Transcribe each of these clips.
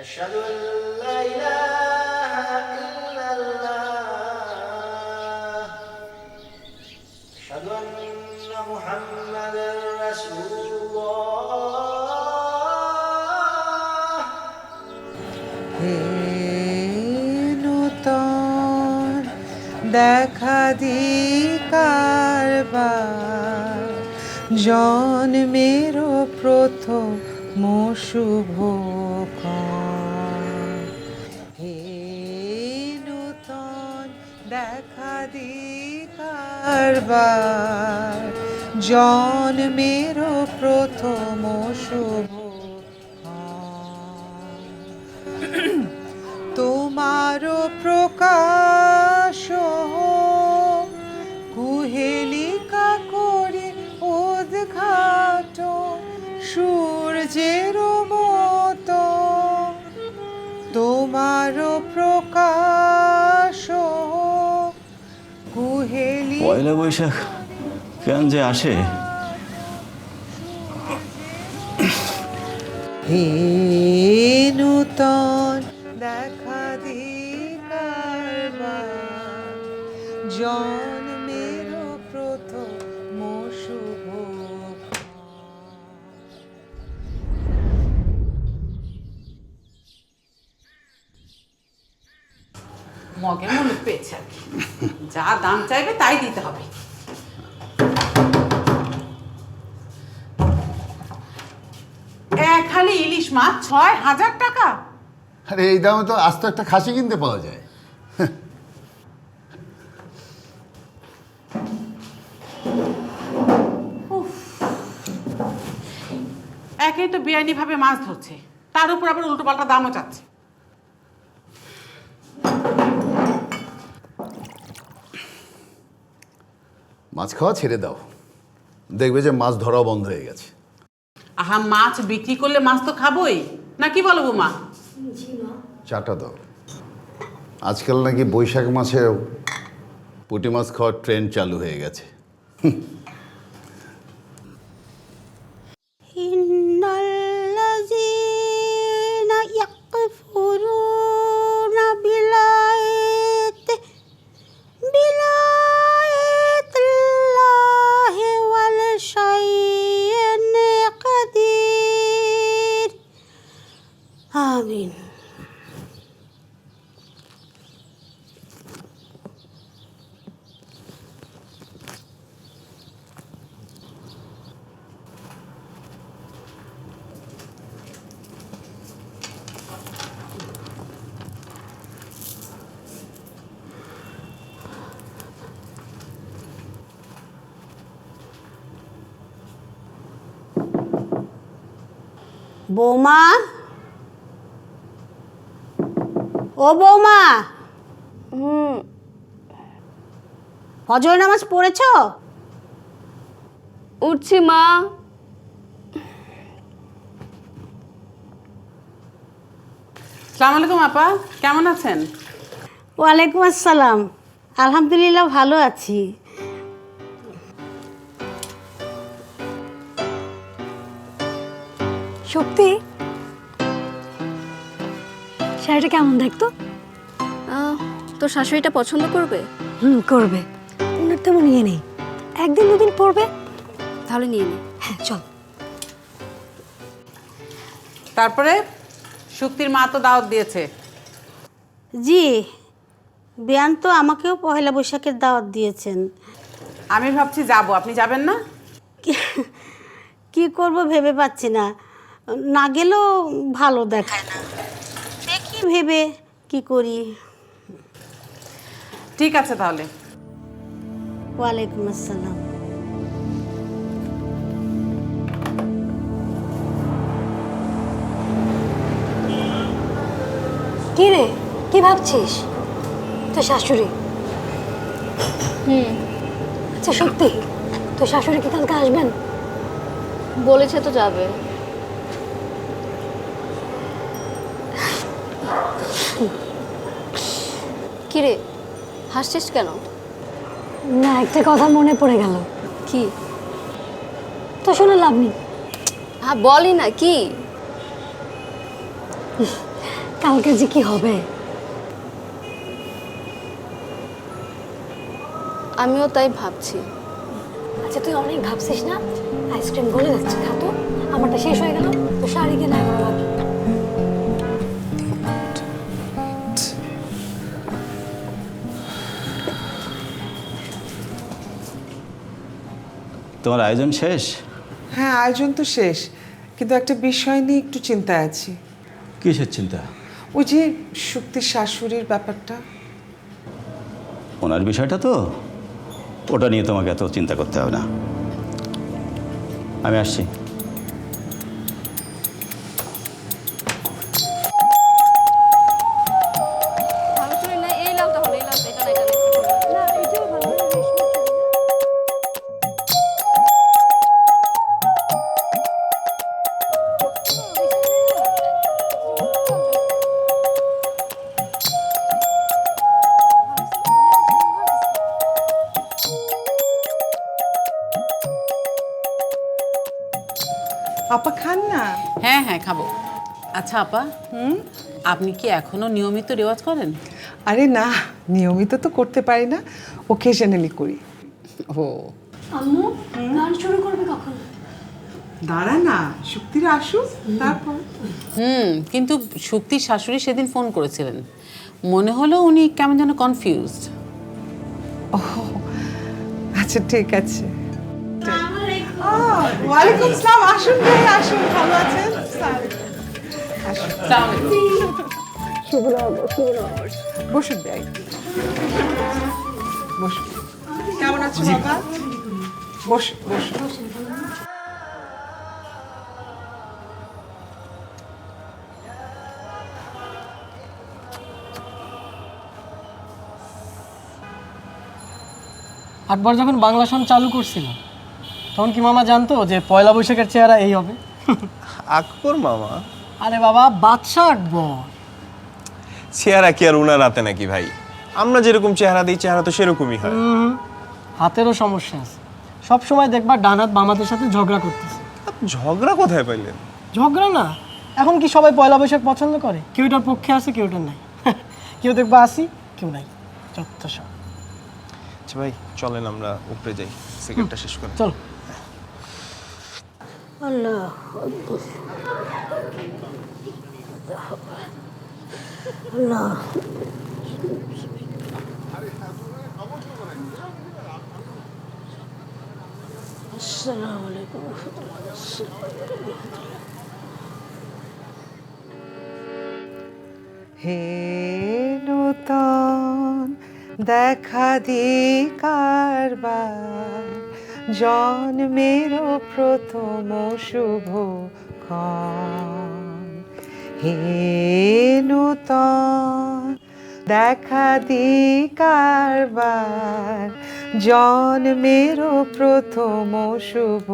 أشهد أن لا إله إلا الله أشهد أن محمدا رسول الله হে নূতন দেখা দি কারবার জন্মের প্রথম শুভ কারবার জন্মের প্রথম শুভ তোমার প্রকাশ পয়লা বৈশাখ কেন যে আসে? নূতন দেখা দি কারবার মগে মুলুক পেয়েছে আর কি। যা দাম চাইবে তাই দিতে হবে। এক হালি ইলিশ মাছ ছয় হাজার টাকা। আরে এই দামে তো আস্ত একটা খাসি কিনতে পাওয়া যায়। একেই তো বেআইনি ভাবে মাছ ধরছে। তার উপর আবার উল্টো পাল্টা দামও চাচ্ছে। মাছ খাওয়া ছেড়ে দাও। দেখবে যে মাছ ধরাও বন্ধ হয়ে গেছে। আহা মাছ বিক্রি করলে মাছ তো খাবোই। না কি বলব বৌমা? চাটা দাও। আজকাল নাকি বৈশাখ মাসে পুঁটি মাছ খাওয়ার ট্রেন্ড চালু হয়ে গেছে। বৌমা? ও বৌমা! হুম। ফজর নামাজ পড়েছ? উঠছি মা। সালাম আলাইকুম আপা। কেমন আছেন? ওয়ালাইকুম আসসালাম। আলহামদুলিল্লাহ ভালো আছি। শক্তি শাড়িটা কেমন দেখতো তোর শাশুড়িটা পছন্দ করবে? হুম করবে। ওনার তেমন ইয়ে নেই। একদিন দুদিন পরবে? তাহলে নিয়ে নে। হ্যাঁ চল। তারপরে শুক্তির মা তো দাওয়াত দিয়েছে। জি বেয়ান তো আমাকেও পহেলা বৈশাখের দাওয়াত দিয়েছেন। আমি ভাবছি যাব আপনি যাবেন না? কি- কি করব ভেবে পাচ্ছি না। না গেলেও ভালো দেখায় না। দেখি ভেবে কি করি? ঠিক আছে তাহলে। ওয়ালাইকুম আসসালাম। কি রে কি ভাবছিস? তোর শাশুড়ি? হুম। আচ্ছা সত্যি? তোর শাশুড়ি কি কালকে আসবেন? বলেছে তো যাবে। কিরে? হাসছিস কেন? না একটা কথা মনে পড়ে গেল। কি? তো শুনে লাভ নেই। হ্যাঁ বলি না কি? কালকে যে কি হবে? আমিও তাই ভাবছি। আচ্ছা তুই অনেক ভাবছিস না? আইসক্রিম গলে যাচ্ছে খা তো আমারটা শেষ হয়ে গেল তো শাড়িকে না তোমার আয়োজন শেষ? হ্যাঁ আয়োজন তো শেষ কিন্তু একটা বিষয় নিয়ে একটু চিন্তায় আছি। কিসের চিন্তা? ওই যে শক্তির শাশুড়ির ব্যাপারটা। ওনার বিষয়টা তো? ওটা নিয়ে তোমাকে এত চিন্তা করতে হবে না। আমি আসছি। আপা খান না? হ্যাঁ হ্যাঁ খাব। আচ্ছা আপা হুম? আপনি কি এখনও নিয়মিত রেওয়াজ করেন? আরে না নিয়মিত তো করতে পারি না। ওকেশনালি করি। ও। আম্মু গান শুরু করবে কখন? দাঁড়া না শক্তির আসুক তারপর। হুম কিন্তু শক্তির শাশুড়ি সেদিন ফোন করেছিলেন। মনে হলো উনি কেমন যেন কনফিউজড ও আচ্ছা ঠিক আছে। ওয়ালাইকুম আসসালাম আসুন ভাই আসুন ভালো আছেন? আসুন। বসুন ভাই। বসুন। কেমন আছো বাবা? বসুন বসুন। আকবর যখন বাংলা সন চালু করছিল তখন কি মামা জানতো যে পয়লা বৈশাখের চেহারা এই হবে? আকবর মামা? আরে বাবা বাদশাহ আকবর। চেহারা কি আর উনার হাতে নাকি ভাই? আমরা যেরকম চেহারা দিই চেহারা তো সেরকমই হয়। হাতেরও সমস্যা আছে। সব সময় দেখবা ডান হাত বাম হাতের সাথে ঝগড়া করতেছে। ঝগড়া কোথায় পাইলেন? ঝগড়া না এখন কি সবাই পয়লা বৈশাখ পছন্দ করে? কেউ এটার পক্ষে আছে কেউ এটার নাই। কেউ দেখবা আসি কেউ নাই। যত সব। আচ্ছা ভাই চলেন আমরা উপরে যাই সেকেন্ডটা শেষ করে। চলো। আল্লাহ আল্লাহ আসসালামু আলাইকুম হে নূতন দেখা দি কারবার জন্মের প্রথম শুভ ক্ষণ। হে নূতন, দেখা দি কারবার। জন্মের প্রথম শুভ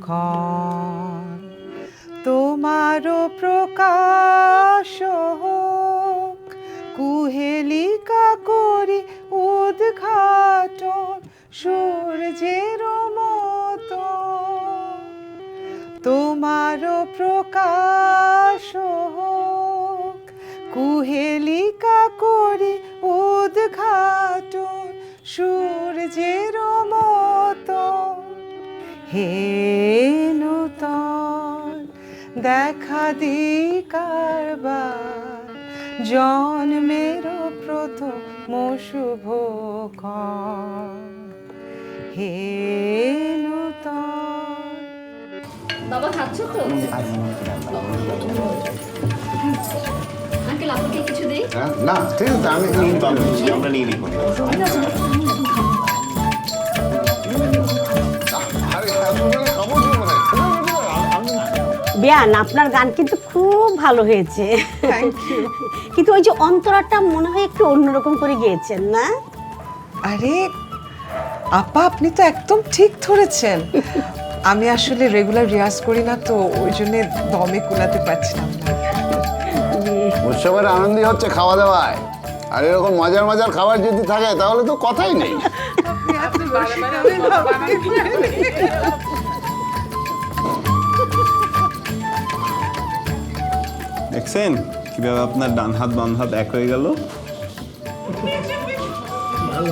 ক্ষণ। তোমারও প্রকাশ হোক, কুহেলিকা করি উদ্ঘাটন। সূর্যের মতো। তোমারও প্রকাশ হোক। কুহেলিকা করি উদ্ঘাটন সূর্যের মতো। হে নূতন, দেখা দি কারবার। জন্মের প্রথম শুভ ক্ষণ। হে বাবা খাচ্ছ তো? আঙ্কেল আপনাকে কিছু দেই? হ্যাঁ না ঠিক আছে আমি আমরা নিয়ে নিব। আরে এতগুলো খাব কি করে? বিয়ান আপনার গান কিন্তু খুব ভালো হয়েছে। কিন্তু ওই যে অন্তরাটা মনে হয় একটু অন্যরকম করে গিয়েছেন না? আরে আপা আপনি তো একদম ঠিক ধরেছেন। আমি আসলে রেগুলার রিয়াজ করি না তো ওই জন্য দমে কুলাতে পারছিলাম না। উৎসবের আনন্দই হচ্ছে খাওয়া দাওয়ায়। আর এরকম মজার মজার খাবার যদি থাকে তাহলে তো কথাই নেই। দেখছেন? কীভাবে আপনার ডান হাত বাম হাত এক হয়ে গেল? ভালো